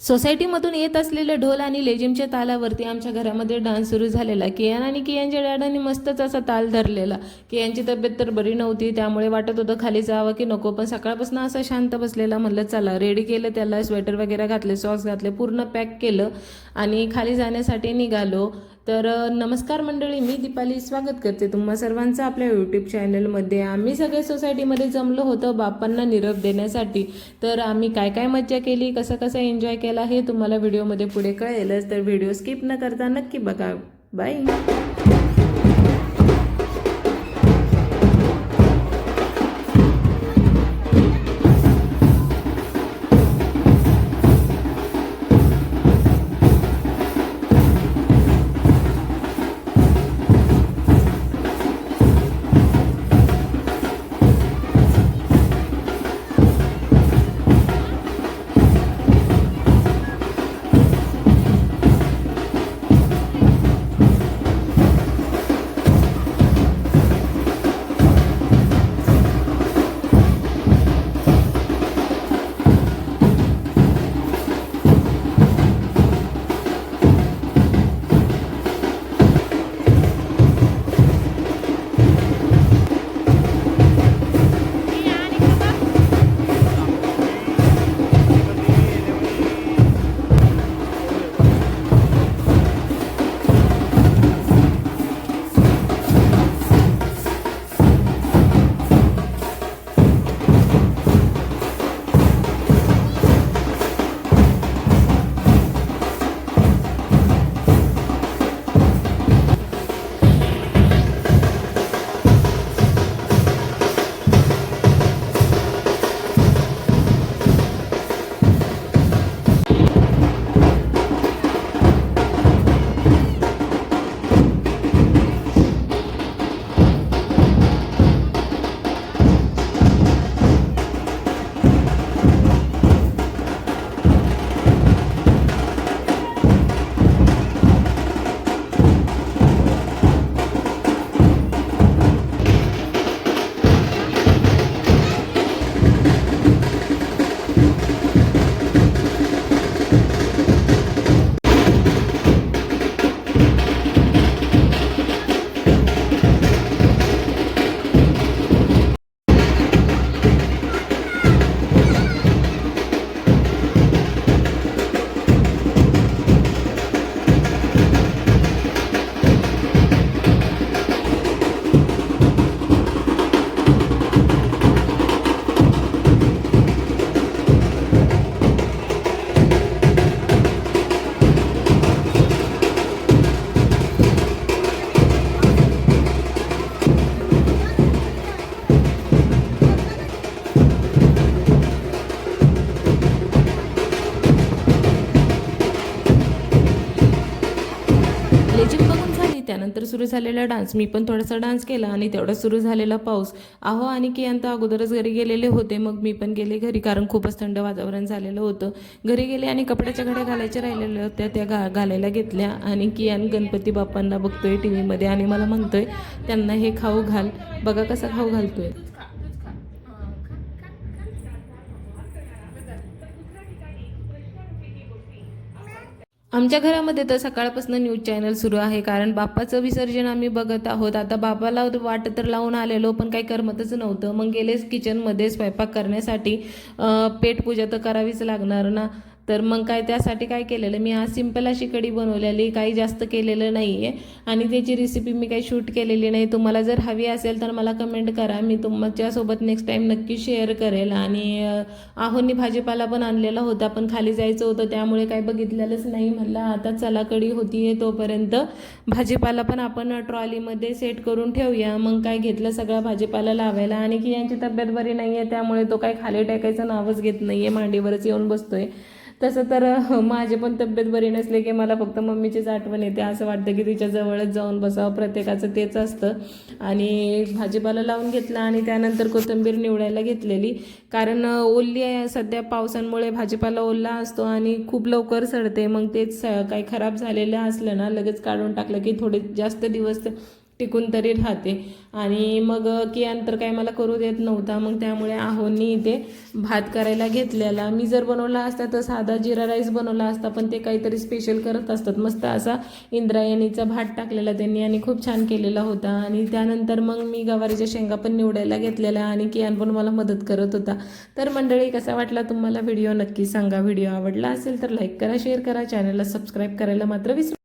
सोसायटीमधून येत असलेले ढोल आणि लेझिमच्या तालावरती आमच्या घरामध्ये डान्स सुरू झालेला. कियान आणि कियांच्या डॅडांनी मस्तच असा ताल धरलेला. कियांची तब्येत तर बरी नव्हती त्यामुळे वाटत होतं खाली जावं की नको पण सकाळपासून असा शांत बसलेला म्हणलं चला रेडी केलं त्याला स्वेटर वगैरे घातले सॉक्स घातले पूर्ण पॅक केलं आणि खाली जाण्यासाठी निघालो. तर नमस्कार मंडळी मी दीपाली स्वागत करते तुम्हा सर्वांचं आपल्या यूट्यूब चॅनलमध्ये आम्ही सगळे सोसायटीमध्ये जमलो होतो बापांना निरोप देण्यासाठी. तर आम्ही काय काय मज्जा केली कसं कसं एन्जॉय केला हे तुम्हाला व्हिडिओमध्ये पुढे कळेलच. तर व्हिडिओ स्किप न करता नक्की बघा. बाय त्यानंतर सुरू झालेला डान्स. मी पण थोडासा डान्स केला आणि तेवढा सुरू झालेला पाऊस. अहो आणि कियांत अगोदरच घरी गेलेले होते. मग मी पण गेले घरी कारण खूपच थंड वातावरण झालेलं होतं. घरी गेले आणि कपड्याच्या घड्या घालायच्या राहिलेल्या होत्या. त्या घा घालायला घेतल्या. आणि कियान गणपती बाप्पांना बघतोय टी व्हीमध्ये आणि मला म्हणतोय त्यांना हे खाऊ घाल. बघा कसा खाऊ घालतोय. आमच्या घरामध्ये तर सकाळपासून न्यूज चॅनल सुरू आहे कारण बाप्पाचं विसर्जन आम्ही बघत आहोत. आता बापाला वाट तर लावून आलेलो पण काही करमतच नव्हतं. मग गेलेच किचनमध्ये स्वयंपाक करण्यासाठी पेटपूजा तर करावीच लागणार ना. तर मग काय त्यासाठी काय केलेलं? मी आज सिंपल अशी कढी बनवलेली काही जास्त केलेलं नाही आहे आणि त्याची रेसिपी मी काही शूट केलेली नाही. तुम्हाला जर हवी असेल तर मला कमेंट करा. मी तुमच्यासोबत नेक्स्ट टाईम नक्की शेअर करेल. आणि आहोनी भाजीपाला पण आणलेला होता पण खाली जायचं होतं. त्यामुळे काही बघितलेलंच नाही. म्हणलं आता चला कढी आहे तोपर्यंत. भाजीपाला पण आपण ट्रॉलीमध्ये सेट करून ठेवूया. मग काय घेतलं सगळा भाजीपाला लावायला. आणि की यांची तब्येत बरी नाही आहे त्यामुळे तो काय खाली टाकायचं नावच घेत नाही आहे मांडीवरच येऊन बसतोय. तसं तर माझे माझी पण तब्येत बरी नसली की मला फक्त मम्मीचीच आठवण येते. असं वाटतं की तिच्या जवळच जाऊन बसावं प्रत्येकाचं तेच असतं. आणि भाजीपाला लावून घेतला आणि त्यानंतर कोथिंबीर निवडायला घेतलेली. कारण ओल्ली आहे सध्या पावसांमुळे भाजीपाला ओल्ला असतो आणि खूप लवकर सडते. मग तेच स- काही खराब झालेलं असलं ना लगेच काढून टाकलं की थोडे जास्त दिवस टिकून तरी राहते. आणि मग कियान तर काय मला करू देत नव्हता. मग त्यामुळे आहोंनी इथे भात करायला घेतलेला. मी जर बनवला असता तर साधा जिरा राईस बनवला असता पण ते काहीतरी स्पेशल करत असतात. मस्त असा इंद्रायणीचा भात टाकलेला त्यांनी आणि खूप छान केलेला होता. आणि त्यानंतर मग मी गवारीच्या शेंगा पण निवडायला घेतलेल्या आणि कियान पण मला मदत करत होता. तर मंडळी कसा वाटला तुम्हाला व्हिडिओ? नक्की सांगा. व्हिडिओ आवडला असेल तर लाईक करा शेअर करा. चॅनलला सबस्क्राईब करायला मात्र विसरू